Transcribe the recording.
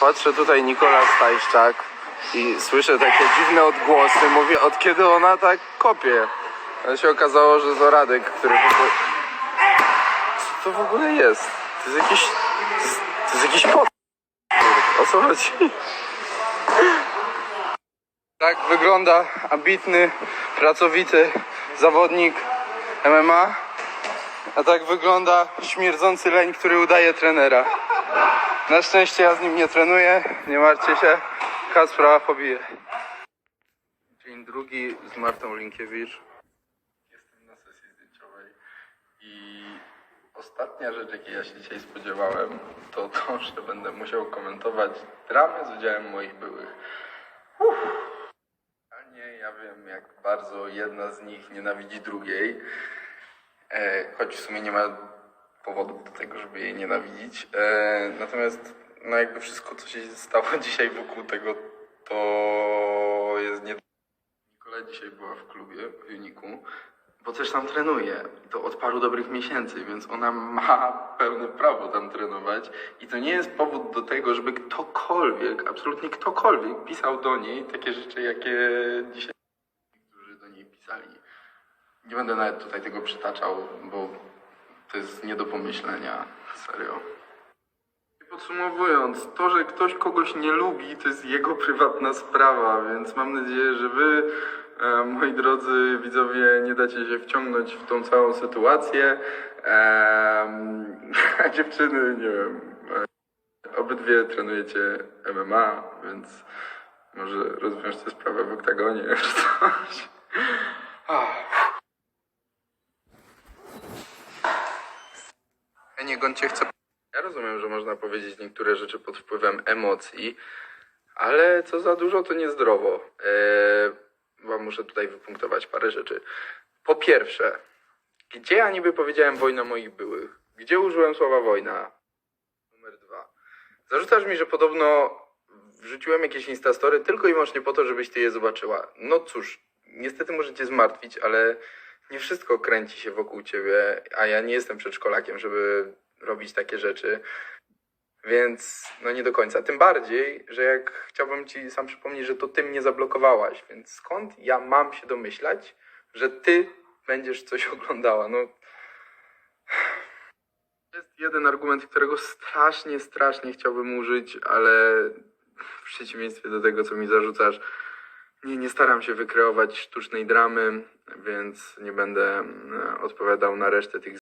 Patrzę tutaj Nikola Stajszczak i słyszę takie dziwne odgłosy. Mówię, od kiedy ona tak kopie? Ale się okazało, że to Radek, który. Co to w ogóle jest? To jest jakiś... To jest, to jest jakiś pot... O co chodzi? Tak wygląda ambitny, pracowity zawodnik MMA. A tak wygląda śmierdzący leń, który udaje trenera. Na szczęście ja z nim nie trenuję, nie martwcie się. Kacpra pobije. Dzień drugi z Martą Linkiewicz. Jestem na sesji zdjęciowej i ostatnia rzecz, jakiej ja się dzisiaj spodziewałem, to to, że będę musiał komentować dramy z udziałem moich byłych. A nie, ja wiem, jak bardzo jedna z nich nienawidzi drugiej. E, choć w sumie nie ma powodów do tego, żeby jej nienawidzić. E, natomiast no jakby wszystko, co się stało dzisiaj wokół tego, to jest nie... Nikola dzisiaj była w klubie w Uniku, bo też tam trenuje. I to od paru dobrych miesięcy, więc ona ma pełne prawo tam trenować. I to nie jest powód do tego, żeby ktokolwiek, absolutnie ktokolwiek pisał do niej takie rzeczy, jakie dzisiaj którzy do niej pisali. Nie będę nawet tutaj tego przytaczał, bo to jest nie do pomyślenia. Serio. Podsumowując, to, że ktoś kogoś nie lubi, to jest jego prywatna sprawa, więc mam nadzieję, że wy, e, moi drodzy widzowie, nie dacie się wciągnąć w tą całą sytuację. A dziewczyny, nie wiem, e, obydwie trenujecie MMA, więc może rozwiążcie sprawę w oktagonie czy coś. Ah. Nie cię chce. Ja rozumiem, że można powiedzieć niektóre rzeczy pod wpływem emocji, ale co za dużo, to niezdrowo. Eee, bo muszę tutaj wypunktować parę rzeczy. Po pierwsze, gdzie ja niby powiedziałem wojna moich byłych? Gdzie użyłem słowa wojna? Numer dwa. Zarzucasz mi, że podobno wrzuciłem jakieś instastory tylko i wyłącznie po to, żebyś ty je zobaczyła. No cóż, niestety możecie zmartwić, ale nie wszystko kręci się wokół ciebie, a ja nie jestem przedszkolakiem, żeby robić takie rzeczy. Więc no nie do końca. Tym bardziej, że jak chciałbym ci sam przypomnieć, że to ty mnie zablokowałaś, więc skąd ja mam się domyślać, że ty będziesz coś oglądała? No. Jest jeden argument, którego strasznie, strasznie chciałbym użyć, ale w przeciwieństwie do tego, co mi zarzucasz, nie, nie staram się wykreować sztucznej dramy, więc nie będę mm, odpowiadał na resztę tych